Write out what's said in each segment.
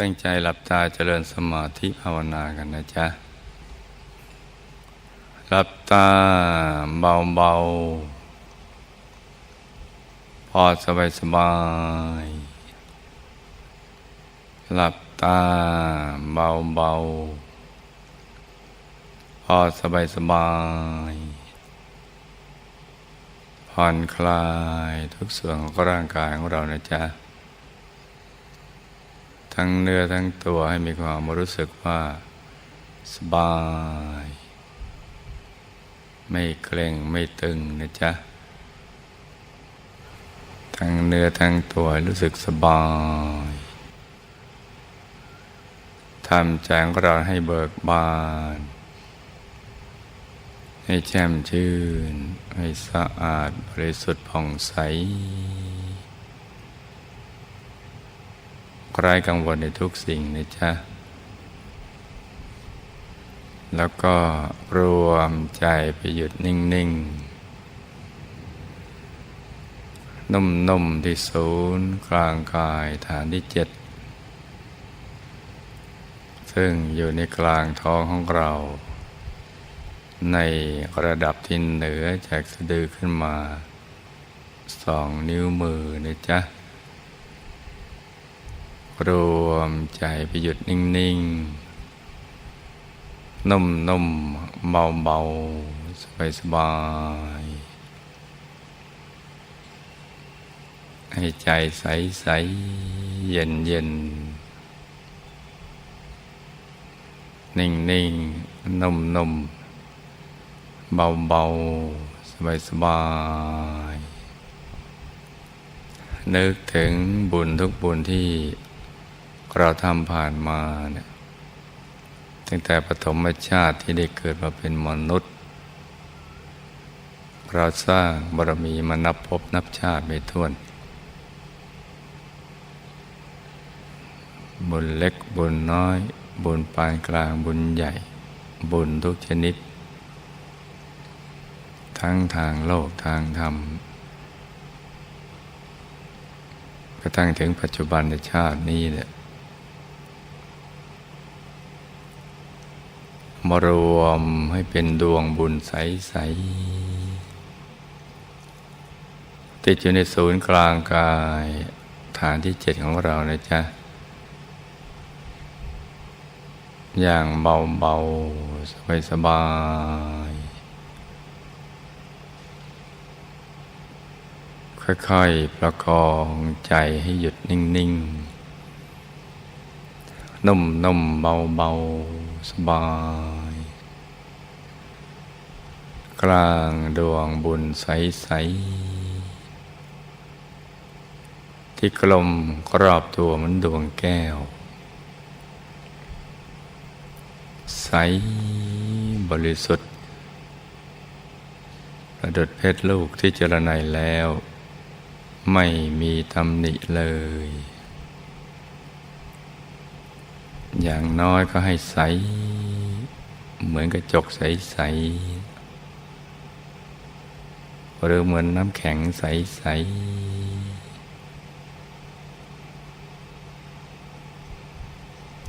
ตั้งใจหลับตาเจริญสมาธิภาวนากันนะจ๊ะ หลับตาเบาๆพอสบายสบายๆหลับตาเบาๆพอสบายสบายๆผ่อนคลายทุกส่วนของร่างกายของเรานะจ๊ะ ทั้งเนื้อทั้งตัวให้มีความรู้สึกว่าสบาย ไม่เกร็งไม่ตึงนะจ๊ะ ทั้งเนื้อทั้งตัวรู้สึกสบายทำใจงเราให้เบิกบาน ให้แจ่มชื่น ให้สะอาดบริสุทธิ์ผ่องใส ไร้กังวลในทุกสิ่งนะจ๊ะ แล้วก็รวมใจไปหยุดนิ่ง ๆ นุ่ม ๆ ที่ศูนย์กลางกายฐานที่เจ็ด ซึ่งอยู่ในกลางท้องของเรา ในระดับที่เหนือจากสะดือขึ้นมาสองนิ้วมือนะจ๊ะ รวมใจไปหยุดนิ่ง ๆ นุ่ม ๆ เบา ๆ สบาย ๆ ให้ใจใส ๆ เย็นๆนิ่งๆนุ่มๆเบาๆสบายๆนึกถึงบุญทุกบุญที่ เราทำผ่านมาเนี่ยตั้งแต่ปฐมชาติที่ได้เกิดมาเป็นมนุษย์ เราสร้างบารมีมานับพบนับชาติไม่ถ้วน บุญเล็กบุญน้อย บุญปานกลางบุญใหญ่ บุญทุกชนิด ทั้งทางโลกทางธรรมกระทั่งถึงปัจจุบันในชาตินี้เนี่ย มารวมให้เป็นดวงบุญใส ๆ ติดอยู่ในศูนย์กลางกายฐานที่เจ็ดของเรานะจ๊ะ อย่างเบา ๆ สบาย ๆ ค่อย ๆ ประคองใจให้หยุดนิ่ง ๆ นุ่ม ๆ เบา ๆ สบาย กลางดวงบุญใส ๆ ที่กลมกรอบตัวเหมือนดวงแก้ว ใสบริสุทธิ์ประดุดเพชรลูกที่เจรไนแล้ว ไม่มีตำหนิเลย อย่างน้อยก็ให้ใส เหมือนกระจกใส ๆ หรือเหมือนน้ำแข็งใส ๆ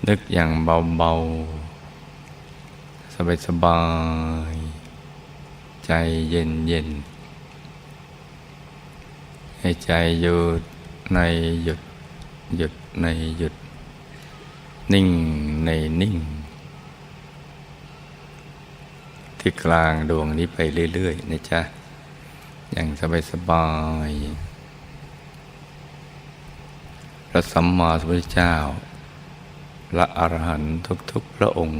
นึกอย่างเบา ๆ สบาย ๆ ใจเย็น ๆ ให้ใจหยุดในหยุดหยุดในหยุด นิ่งในนิ่ง ที่กลางดวงนี้ไปเรื่อยๆนะจ๊ะ อย่างสบายๆพระสัมมาสัมพุทธเจ้าพระอรหันต์ทุกๆพระองค์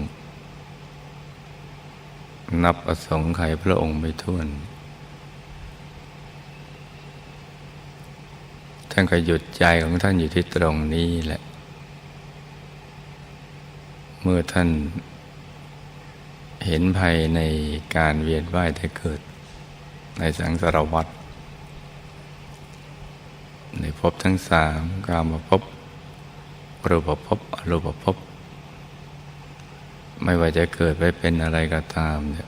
นับอสงไขยพระองค์ไม่ถ้วนท่านก็หยุดใจของท่านอยู่ที่ตรงนี้แหละ มื่อท่านเห็นภัยในการเวียนว่ายแต่เกิด ในสังสารวัฏในภพทั้งสามกามภพรูปภพอรูปภพไม่ว่าจะเกิดไปเป็นอะไรก็ตามเนี่ย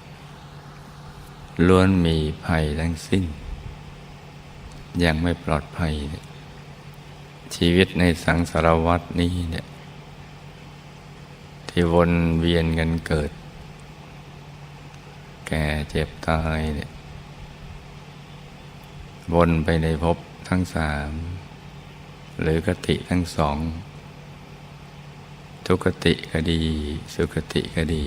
ล้วนมีภัยทั้งสิ้น ยังไม่ปลอดภัย ชีวิตในสังสารวัฏนี้เนี่ย ที่วนเวียนกันเกิด แก่เจ็บตายเนี่ยวนไปในภพทั้งสาม หรือกติทั้งสอง ทุกติก็ดี สุกติก็ดี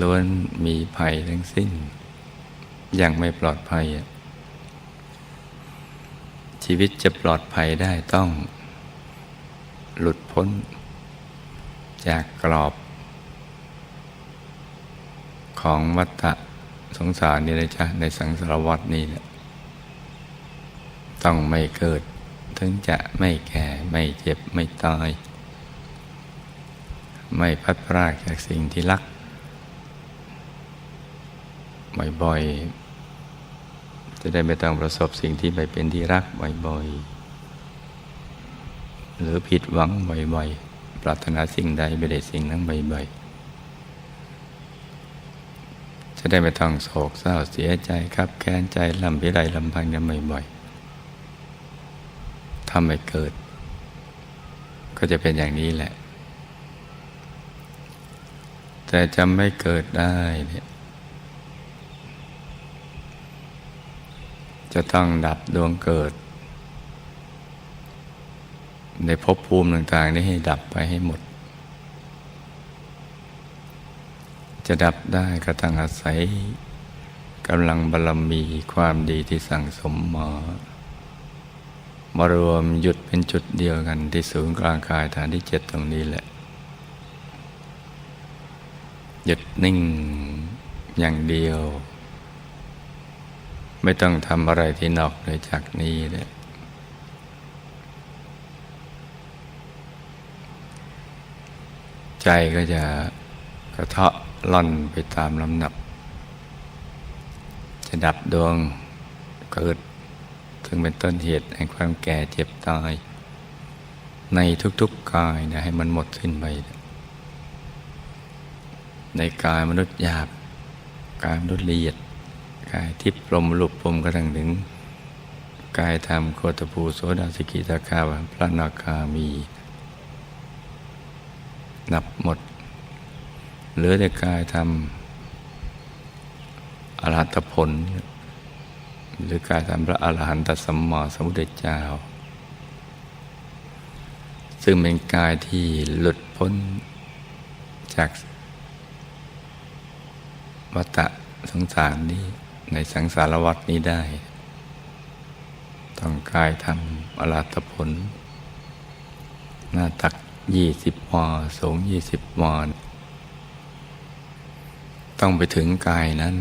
ล้วนมีภัยทั้งสิ้นย่างไม่ปลอดภัย ชีวิตจะปลอดภัยได้ต้อง หลุดพ้น จากกรอบ ของวัฏสงสารนี่นะจ๊ะ ในสังสารวัฏนี่แหละต้องไม่เกิด ถึงจะไม่แก่ไม่เจ็บไม่ตาย ไม่พัดพรากจากสิ่งที่รัก บ่อยๆจะได้ไม่ต้องประสบสิ่งที่ไม่เป็นที่รักบ่อยๆ หรือผิดหวังบ่อยๆ ปรารถนาสิ่งใดไม่ได้สิ่งนั้นบ่อยๆ จะได้ไม่ต้องโศกเศร้าเสียใจครับแค้นใจลำพิไรลำพันกันบ่อยๆทำให้เกิด ก็จะเป็นอย่างนี้แหละ แต่จะไม่เกิดได้เนี่ยจะต้องดับดวงเกิด ในภพภูมิต่างๆ นี้ให้ดับไปให้หมด จะดับได้ก็ต้องอาศัยกำลังบารมีความดีที่สั่งสมมามารวมหยุดเป็นจุดเดียวกันที่ศูนย์กลางกายฐานที่เจ็ดตรงนี้แหละ หยุดนิ่งอย่างเดียว ไม่ต้องทำอะไรที่นอกเหนือจากนี้เลย ใจก็จะกระเทาะล่อนไปตามลำดับ จะดับดวงเกิดซึ่งเป็นต้นเหตุแห่งความแก่เจ็บตาย ในทุกๆกายนะให้มันหมดสิ้นไป ในกายมนุษย์หยาบ กายมนุษย์ละเอียด กายทิพย์พรหมลุปพรหมกระทั่งถึง กายธรรมโคตภูโสดาสกิตาคาวพระนาคามี นับหมด เหลือแต่กายธรรมอรหัตผล หรือกายธรรมพระอรหันตสัมมาสัมพุทธเจ้า ซึ่งเป็นกายที่หลุดพ้นจากวัฏสงสารนี้ในสังสารวัฏนี้ได้ต้องกายทำอรหัตผล หน้าตัก ยี่สิบวาสูงยี่สิบวาต้องไปถึงกายนั้น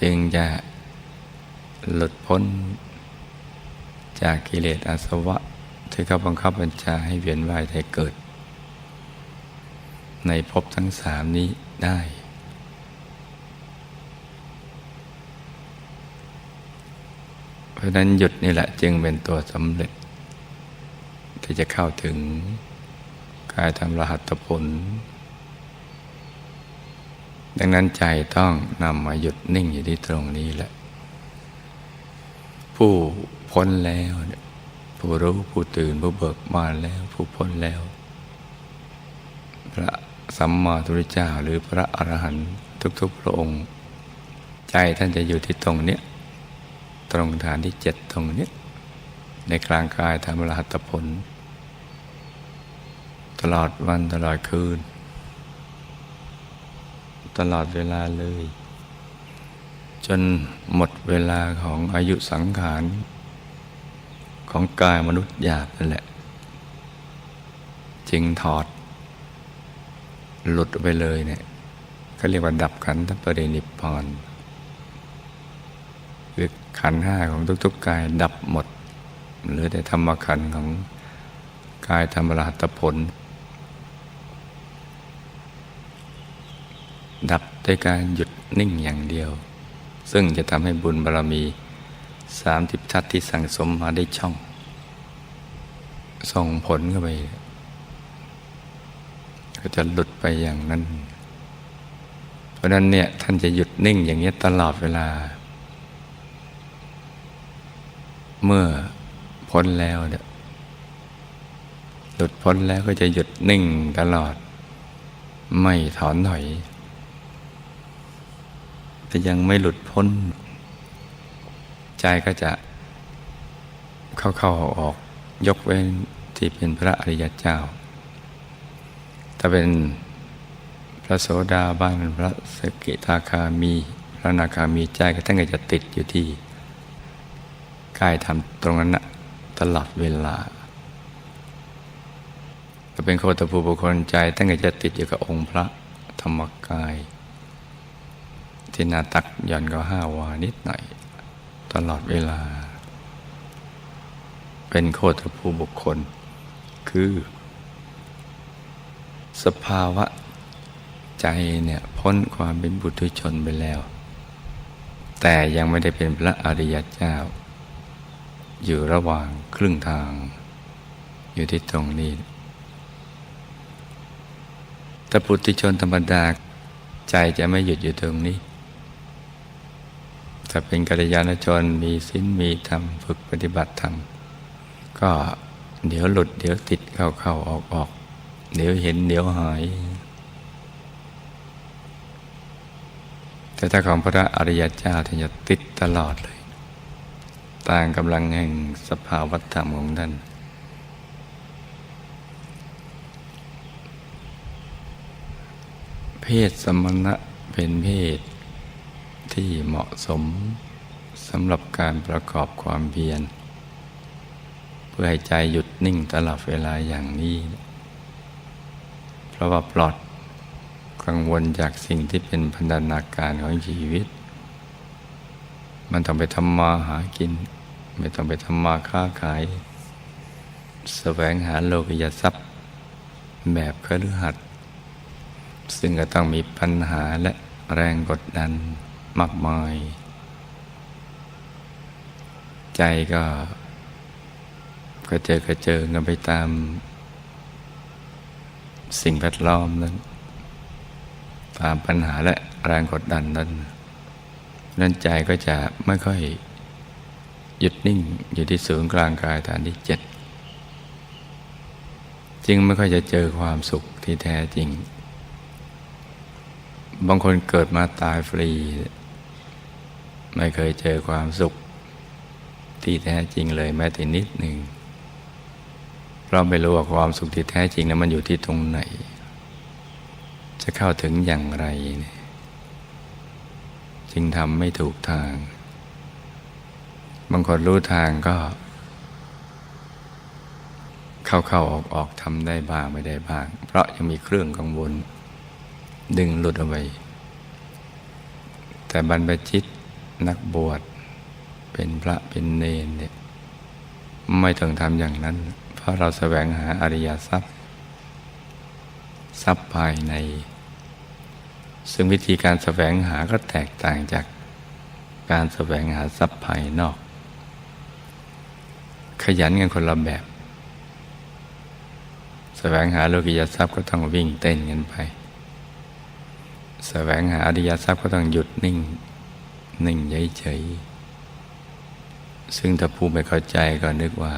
จึงจะหลุดพ้น จากกิเลสอาสวะ ที่เขาบังคับบัญชาให้เวียนว่ายแต่เกิด ในภพทั้งสามนี้ได้ เพราะนั้นหยุดนี่แหละจึงเป็นตัวสำเร็จ ที่จะเข้าถึงกายธรรมรหัตผล ดังนั้นใจต้องนำมาหยุดนิ่งอยู่ที่ตรงนี้แหละ ผู้พ้นแล้วเนี่ยผู้รู้ผู้ตื่นผู้เบิกบานแล้วผู้พ้นแล้ว พระสัมมาสัมพุทธเจ้าหรือพระอรหันต์ทุกๆพระองค์ ใจท่านจะอยู่ที่ตรงเนี้ยตรงฐานที่เจ็ดตรงเนี้ยในกลางกายธรรมรหัตผล ตลอดวันตลอดคืน ตลอดเวลาเลย จนหมดเวลาของอายุสังขาร ของกายมนุษย์หยาบนั่นแหละ จึงถอด หลุดไปเลยเนี่ยเขาเรียกว่าดับขันธปรินิพพานคือขันห้าของทุก ๆ กายดับหมดหลือแต่ธรรมขันของกายธรรมรหัตผล ดับด้วยการหยุดนิ่งอย่างเดียว ซึ่งจะทำให้บุญบารรมีสามทิพทัศที่สั่งสมมาได้ช่อง ส่งผลเข้าไป ก็จะหลุดไปอย่างนั้น เพราะนั้นเนี่ย ท่านจะหยุดนิ่งอย่างนี้ตลอดเวลา เมื่อพ้นแล้วเนี่ยหลุดพ้นแล้วก็จะหยุดนิ่งตลอด ไม่ถอนถอย แต่ยังไม่หลุดพ้น ใจก็จะเข้าเข้าออก ยกเว้นที่เป็นพระอริยเจ้า ถ้าเป็นพระโสดาบันพระสกิทาคามี พระนาคามีใจก็ตั้งแต่จะติดอยู่ที่กายทำตรงนั้นนะตลอดเวลาก็เป็นโคตภูบุคคลใจตั้งแต่จะติดอยู่กับองค์พระธรรมกาย ที่หนาตักย่อนก็ห้าวานิดหน่อย ตลอดเวลา เป็นโคตรภูบุคคล คือ สภาวะใจเนี่ยพ้นความเป็นบุตุชนไปแล้ว แต่ยังไม่ได้เป็นพระอริยเจ้า อยู่ระหว่างครึ่งทาง อยู่ที่ตรงนี้แต่ปุถุชนธรรมดาใจจะไม่หยุดอยู่ตรงนี้ ถ้าเป็นกัลยาณชนมีศีลมีธรรมฝึกปฏิบัติธรรม ก็เดี๋ยวหลุดเดี๋ยวติดเข้าเข้าออกออกเดี๋ยวเห็นเดี๋ยวหาย แต่ถ้าของพระอริยเจ้าท่านจะติดตลอดเลย ต่างกำลังแห่งสภาวธรรมของท่านเพศสมณะเป็นเพศ ที่เหมาะสมสำหรับการประกอบความเพียร เพื่อให้ใจหยุดนิ่งตลอดเวลาอย่างนี้ เพราะว่าปลอดกังวลจากสิ่งที่เป็นพันธนาการของชีวิต มันต้องไปทำมาหากิน ไม่ต้องไปทำมาค้าขายแสวงหาโลกิยทรัพย์ แบบคฤหัสถ์ซึ่งก็ต้องมีปัญหาและแรงกดดัน มากมาย ใจก็กระเจิดกระเจิงกันไปตาม สิ่งแวดล้อมนั้น ตามปัญหาและแรงกดดันนั้น นั้นใจก็จะไม่ค่อยหยุดนิ่งอยู่ที่ศูนย์กลางกายฐานที่เจ็ดจึงไม่ค่อยจะเจอความสุขที่แท้จริง บางคนเกิดมาตายฟรี ไม่เคยเจอความสุข ที่แท้จริงเลยแม้แต่นิดหนึ่งเพราะไม่รู้ว่าความสุขที่แท้จริงนั้นมันอยู่ที่ตรงไหน จะเข้าถึงอย่างไร จึงทำไม่ถูกทาง บางคนรู้ทางก็ เข้าเข้าออกออกทำได้บ้างไม่ได้บ้าง เพราะยังมีเครื่องกังวล ดึงหลุดเอาไว้แต่บรรพชิต นักบวช เป็นพระเป็นเนนเนี่ยไม่ต้องทำอย่างนั้น เพราะเราแสวงหาอริยทรัพย์ ทรัพย์ภายใน ซึ่งวิธีการแสวงหาก็แตกต่างจากการแสวงหาทรัพย์ภายนอก ขยันกันคนละแบบ แสวงหาโลกิยทรัพย์ก็ต้องวิ่งเต้นกันไป แสวงหาอริยทรัพย์ก็ต้องหยุดนิ่ง นิ่งเฉยๆซึ่งถ้าผู้ไม่เข้าใจก็นึกว่า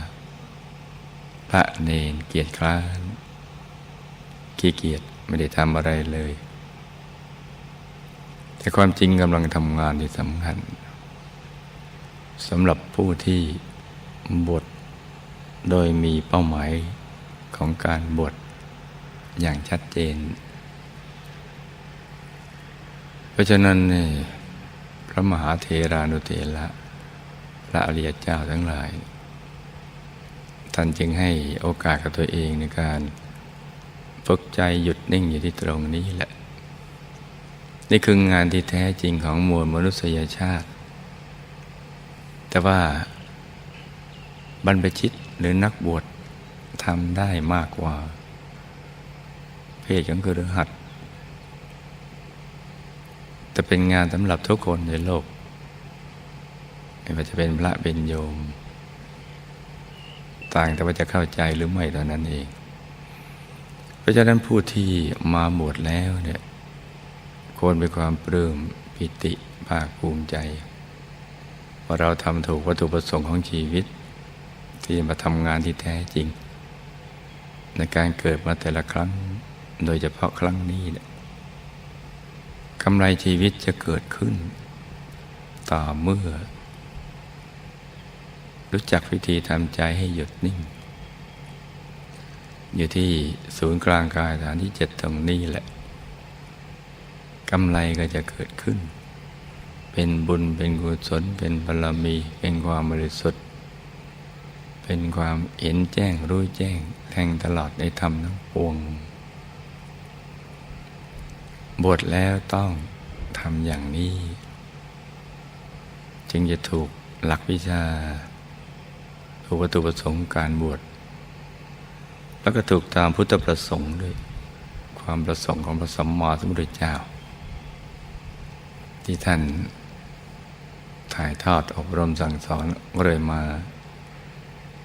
พระเนนเกียรติคร้านขี้เกียจไม่ได้ทำอะไรเลย แต่ความจริงกำลังทำงานที่สำคัญสำหรับผู้ที่บวชโดยมีเป้าหมายของการบวชอย่างชัดเจน เพราะฉะนั้นเนี่ย พระมหาเทรานุเถระพระอริยเจ้าทั้งหลาย ท่านจึงให้โอกาสกับตัวเองในการฝึกใจหยุดนิ่งอยู่ที่ตรงนี้แหละ นี่คืองานที่แท้จริงของมวลมนุษยชาติ แต่ว่าบรรพชิตหรือนักบวชทำได้มากกว่า เพศของคือหัด เป็นงานสำหรับทุกคนในโลก ไม่ว่าจะเป็นพระเป็นโยม ต่างแต่ว่าจะเข้าใจหรือไม่ตอนนั้นเอง เพราะฉะนั้นผู้ที่มาบวชแล้วเนี่ยควรเป็นความปลื้มปิติภาคภูมิใจ ว่าเราทำถูกวัตถุประสงค์ของชีวิต ที่มาทำงานที่แท้จริง ในการเกิดมาแต่ละครั้ง โดยเฉพาะครั้งนี้เนี่ย กำไรชีวิตจะเกิดขึ้น ต่อเมื่อ รู้จักวิธีทำใจให้หยุดนิ่ง อยู่ที่ศูนย์กลางกายฐานที่เจ็ดตรงนี้แหละกำไรก็จะเกิดขึ้น เป็นบุญเป็นกุศลเป็นบารมี เป็นความบริสุทธิ์ เป็นความเห็นแจ้งรู้แจ้งแทงตลอดในธรรมทั้งปวง บวชแล้วต้องทำอย่างนี้ จึงจะถูกหลักวิชาถูกวัตถุประสงค์การบวชแล้วก็ถูกตามพุทธประสงค์ด้วย ความประสงค์ของพระสัมมาสัมพุทธเจ้า ที่ท่านถ่ายทอดอบรมสั่งสอนเลยมา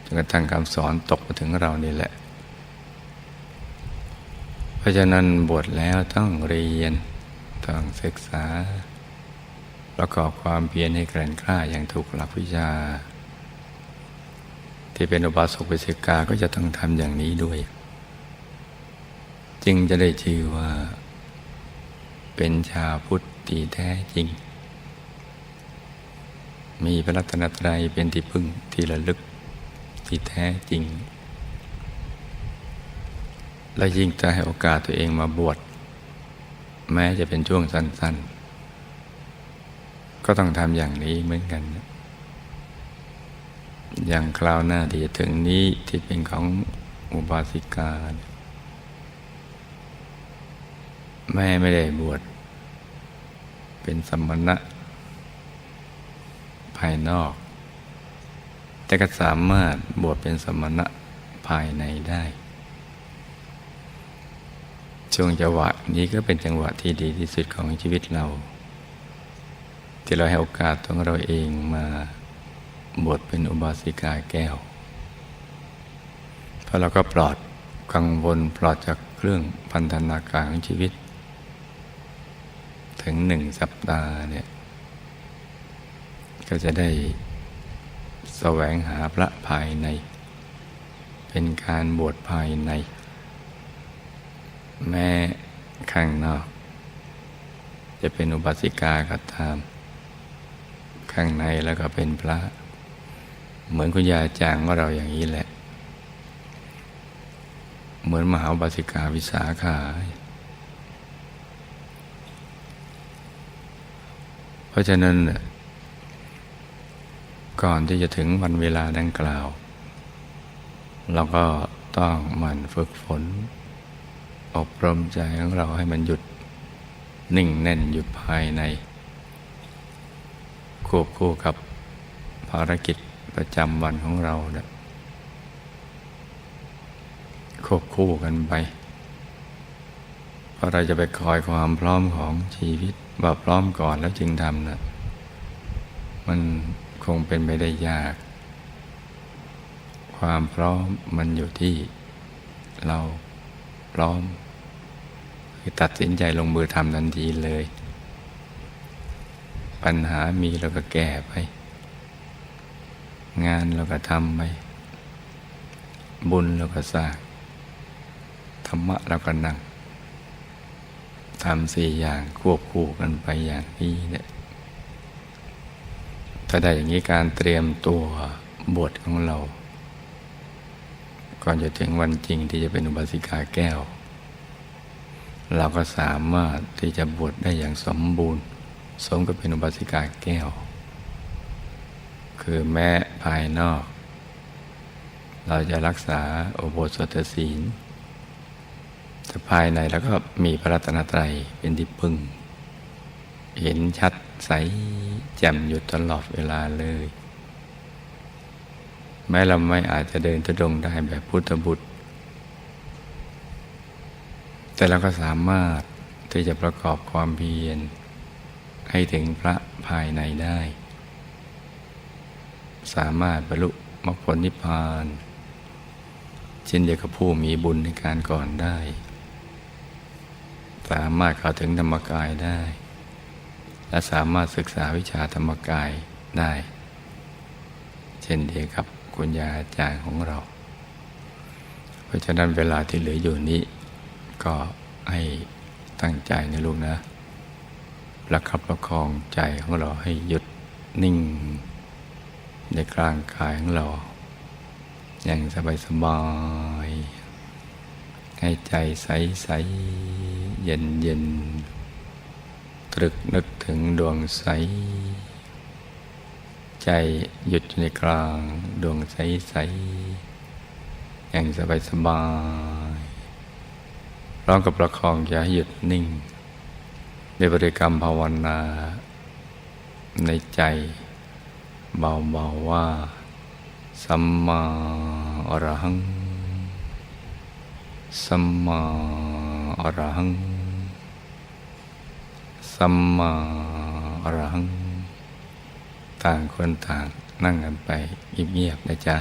จนกระทั่งคำสอนตกมาถึงเรานี่แหละ ราะฉะนั้นบวชแล้วต้องเรียน ต้องศึกษา ประกอบความเพียรให้แกร่งกล้าอย่างถูกหลักวิชา ที่เป็นอุบาสกวิสิกาก็จะต้องทำอย่างนี้ด้วย จึงจะได้ชื่อว่า เป็นชาวพุทธีแท้จริง มีพระรัตนตรัยเป็นที่พึ่งที่ระลึกที่แท้จริง และยิ่งจะให้โอกาสตัวเองมาบวชแม้จะเป็นช่วงสั้น ๆ ก็ต้องทำอย่างนี้เหมือนกัน อย่างคราวหน้าที่จะถึงนี้ที่เป็นของอุบาสิกาแม่ไม่ได้บวชเป็นสมณะ ภายนอก แต่ก็สามารถบวชเป็นสมณะภายในได้ ช่วงจังหวะนี้ก็เป็นจังหวะที่ดีที่สุดของชีวิตเรา ที่เราให้โอกาสของเราเองมาบวชเป็นอุบาสิกาแก้ว เพราะเราก็ปลอดกังวลปลอดจากเครื่องพันธนาการของชีวิต ถึงหนึ่งสัปดาห์เนี่ยก็จะได้แสวงหาพระภายใน เป็นการบวชภายใน แม้ข้างนอก จะเป็นอุบาสิกาก็ตาม ข้างในแล้วก็เป็นพระ เหมือนคุณยายจางว่าเราอย่างนี้แหละ เหมือนมหาอุบาสิกาวิสาขา เพราะฉะนั้นก่อนที่จะถึงวันเวลาดังกล่าว เราก็ต้องหมั่นฝึกฝน อบรมใจของเราให้มันหยุด นิ่งแน่นอยู่ภายใน ควบคู่กับภารกิจประจำวันของเราเนี่ยควบคู่กันไป เพราะเราจะไปคอยความพร้อมของชีวิตว่าพร้อมก่อนแล้วจึงทำนะมันคงเป็นไปได้ยาก ความพร้อมมันอยู่ที่เราพร้อม คือตัดสินใจลงมือทำทันทีเลย ปัญหามีเราก็แก้ไป งานเราก็ทำไป บุญเราก็สร้าง ธรรมะเราก็นั่งทำสี่อย่างควบคู่กันไปอย่างนี้เนี่ยถ้าได้อย่างนี้การเตรียมตัวบวชของเรา ก่อนจะถึงวันจริงที่จะเป็นอุบาสิกาแก้ว เราก็สามารถที่จะบวชได้อย่างสมบูรณ์ สมกับเป็นอุบาสิกาแก้ว คือแม้ภายนอก เราจะรักษาโอโบสถศีลแต่ภายในแล้วก็มีพระรัตนตรัยเป็นที่พึ่ง เห็นชัดใสแจ่มอยู่ตลอดเวลาเลย แม้เราไม่อาจจะเดินทุดงได้แบบพุทธบุตร แต่เราก็สามารถที่จะประกอบความเพียรให้ถึงพระภายในได้ สามารถบรรลุมรรคผลนิพพาน เช่นเดียวกับผู้มีบุญในการก่อนได้ สามารถเข้าถึงธรรมกายได้ และสามารถศึกษาวิชาธรรมกายได้ เช่นเดียวกับคุณยาอาจารย์ของเรา เพราะฉะนั้นเวลาที่เหลืออยู่นี้ ก็ให้ตั้งใจนะลูกนะประคับประคองใจของเราให้หยุดนิ่ง ในกลางกายของเรา อย่างสบายสบายให้ใจใสใสเย็นเย็นตรึกนึกถึงดวงใส ใจหยุดอยู่ในกลางดวงใสใสอย่างสบายสบาย ร้องกับประคองอย่าให้หยุดนิ่ง ในบริกรรมภาวนา ในใจ เบาๆว่า สัมมาอรหัง สัมมาอรหัง สัมมาอรหัง ต่างคนต่างนั่งกันไปเงียบๆนะจ๊ะ